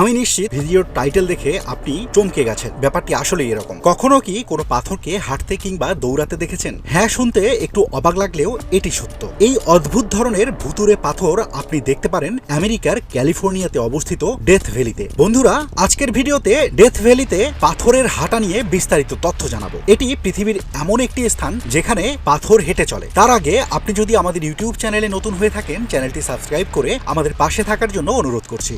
আমি নিশ্চিত ভিডিওর টাইটেল দেখে আপনি চমকে গেছেন। ব্যাপারটি আসলে এরকম। কখনো কি কোনো পাথরকে হাঁটতে কিংবা দৌড়াতে দেখেছেন? হ্যাঁ শুনতে একটু অবাক লাগলেও এটি সত্য। এই অদ্ভুত ধরনের ভুতুরে পাথর আপনি দেখতে পারেন আমেরিকার ক্যালিফোর্নিয়াতে অবস্থিত ডেথ ভ্যালিতে। বন্ধুরা, আজকের ভিডিওতে ডেথ ভ্যালিতে পাথরের হাঁটা নিয়ে বিস্তারিত তথ্য জানাব। এটি পৃথিবীর এমন একটি স্থান যেখানে পাথর হেঁটে চলে। তার আগে আপনি যদি আমাদের ইউটিউব চ্যানেলে নতুন হয়ে থাকেন, চ্যানেলটি সাবস্ক্রাইব করে আমাদের পাশে থাকার জন্য অনুরোধ করছি।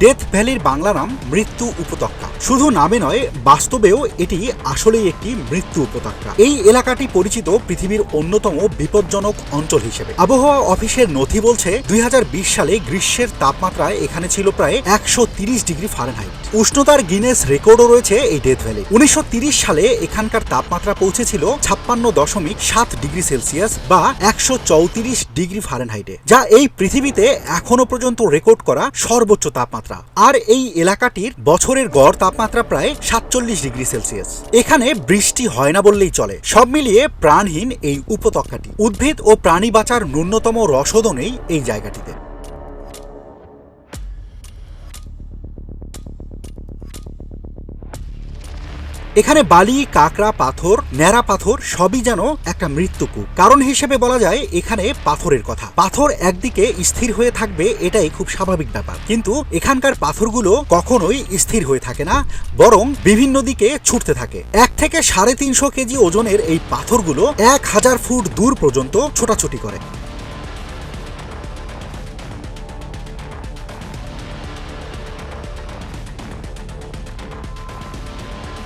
ডেথ ভ্যালির বাংলা নাম মৃত্যু উপত্যকা। শুধু নামে নয়, বাস্তবেও এটি আসলেই একটি মৃত্যু উপত্যকা। এই এলাকাটি পরিচিত পৃথিবীর অন্যতম বিপজ্জনক অঞ্চল হিসেবে। আবহাওয়া অফিসের নথি বলছে, দুই হাজার বিশ সালে গ্রীষ্মের তাপমাত্রা এখানে ছিল প্রায় একশো ডিগ্রি ফারেনহাইট। উষ্ণতার গিনেস রেকর্ডও রয়েছে এই ডেথ ভ্যালি। উনিশশো সালে এখানকার তাপমাত্রা পৌঁছেছিল ছাপ্পান্ন দশমিক সাত ডিগ্রি সেলসিয়াস বা একশো চৌত্রিশ ডিগ্রি ফারেনহাইটে, যা এই পৃথিবীতে এখনও পর্যন্ত রেকর্ড করা সর্বোচ্চ তাপমাত্রা। আর এই এলাকাটির বছরের গড় তাপমাত্রা প্রায় সাতচল্লিশ ডিগ্রি সেলসিয়াস। এখানে বৃষ্টি হয় না বললেই চলে। সব মিলিয়ে প্রাণহীন এই উপত্যকাটি। উদ্ভিদ ও প্রাণী বাঁচার ন্যূনতম রসদও নেই এই জায়গাটিতে। এখানে বালি, কাকড়া, পাথর, ন্যাড়া পাথর সবই যেন একটা মৃত্যুকূপ। কারণ হিসেবে বলা যায়, এখানে পাথরের কথা। পাথর একদিকে স্থির হয়ে থাকবে, এটাই খুব স্বাভাবিক ব্যাপার। কিন্তু এখানকার পাথরগুলো কখনোই স্থির হয়ে থাকে না, বরং বিভিন্ন দিকে ছুটতে থাকে। এক থেকে সাড়ে তিনশো কেজি ওজনের এই পাথরগুলো এক হাজার ফুট দূর পর্যন্ত ছোটাছুটি করে।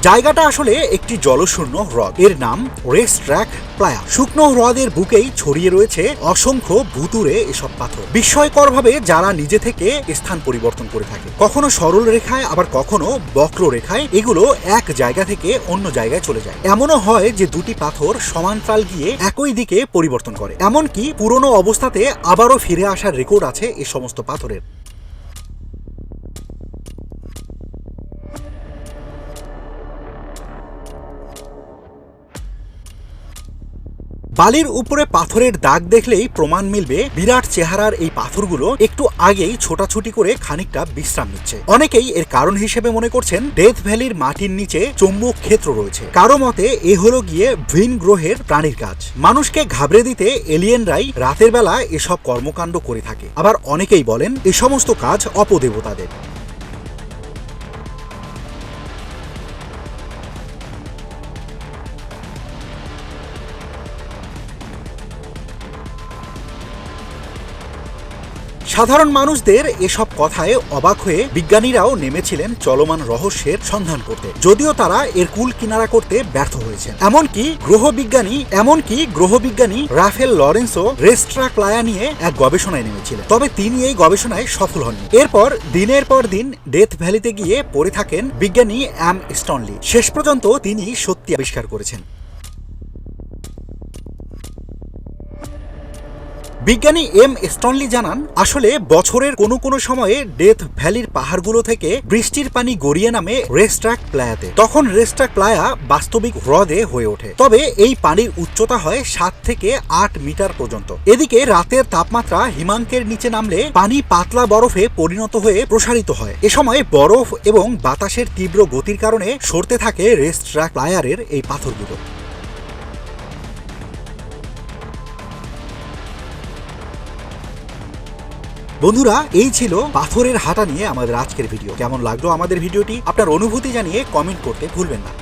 জায়গাটা আসলে একটি জলশূন্য হ্রদ। এর নাম রেস ট্র্যাক প্লায়া। শুকনো হ্রদের বুকেই ছড়িয়ে রয়েছে অসংখ্য ভুতুরে এসব পাথর। বিস্ময়করভাবে যারা নিজে থেকে স্থান পরিবর্তন করে থাকে। কখনো সরল রেখায়, আবার কখনো বক্র রেখায় এগুলো এক জায়গা থেকে অন্য জায়গায় চলে যায়। এমনও হয় যে দুটি পাথর সমান্তরাল গিয়ে একই দিকে পরিবর্তন করে। এমনকি পুরনো অবস্থাতে আবারও ফিরে আসার রেকর্ড আছে এ সমস্ত পাথরের। বালির উপরে পাথরের দাগ দেখলেই প্রমাণ মিলবে বিরাট চেহারার এই পাথরগুলো একটু আগেই ছোটাছুটি করে খানিকটা বিশ্রাম নিচ্ছে। অনেকেই এর কারণ হিসেবে মনে করছেন ডেথ ভ্যালির মাটির নিচে চৌম্বক ক্ষেত্র রয়েছে। কারও মতে, এ হলো গিয়ে ভিন গ্রহের প্রাণীর কাজ। মানুষকে ঘাবড়ে দিতে এলিয়েনরাই রাতের বেলা এসব কর্মকাণ্ড করে থাকে। আবার অনেকেই বলেন, এ সমস্ত কাজ অপদেবতাদের। সাধারণ মানুষদের এসব কথায় অবাক হয়ে বিজ্ঞানীরাও নেমেছিলেন চলমান রহস্যের সন্ধান করতে। যদিও তারা এর কুল কিনারা করতে ব্যর্থ হয়েছেন। এমনকি গ্রহবিজ্ঞানী এমনকি গ্রহবিজ্ঞানী রাফেল লরেন্সো রেস্ট্রা ক্লায়া নিয়ে এক গবেষণায় নেমেছিলেন। তবে তিনি এই গবেষণায় সফল হননি। এরপর দিনের পর দিন ডেথ ভ্যালিতে গিয়ে পড়ে থাকেন বিজ্ঞানী অ্যাম স্টনলি। শেষ পর্যন্ত তিনি সত্যি আবিষ্কার করেছেন। বিজ্ঞানী এম স্টনলি জানান, আসলে বছরের কোনো কোনো সময়ে ডেথ ভ্যালির পাহাড়গুলো থেকে বৃষ্টির পানি গড়িয়ে নামে রেস্ট্রাক প্লায়াতে। তখন রেস্ট্রাক প্লায়া বাস্তবিক হ্রদে হয়ে ওঠে। তবে এই পানির উচ্চতা হয় সাত থেকে আট মিটার পর্যন্ত। এদিকে রাতের তাপমাত্রা হিমাঙ্কের নিচে নামলে পানি পাতলা বরফে পরিণত হয়ে প্রসারিত হয়। এ সময় বরফ এবং বাতাসের তীব্র গতির কারণে সরতে থাকে রেস্ট্রাক প্লায়ারের এই পাথরগুলো। বন্ধুরা, এই ছিল পাথরের হাঁটা নিয়ে আমাদের আজকের ভিডিও। কেমন লাগল আমাদের ভিডিওটি? আপনার অনুভূতি জানিয়ে কমেন্ট করতে ভুলবেন না।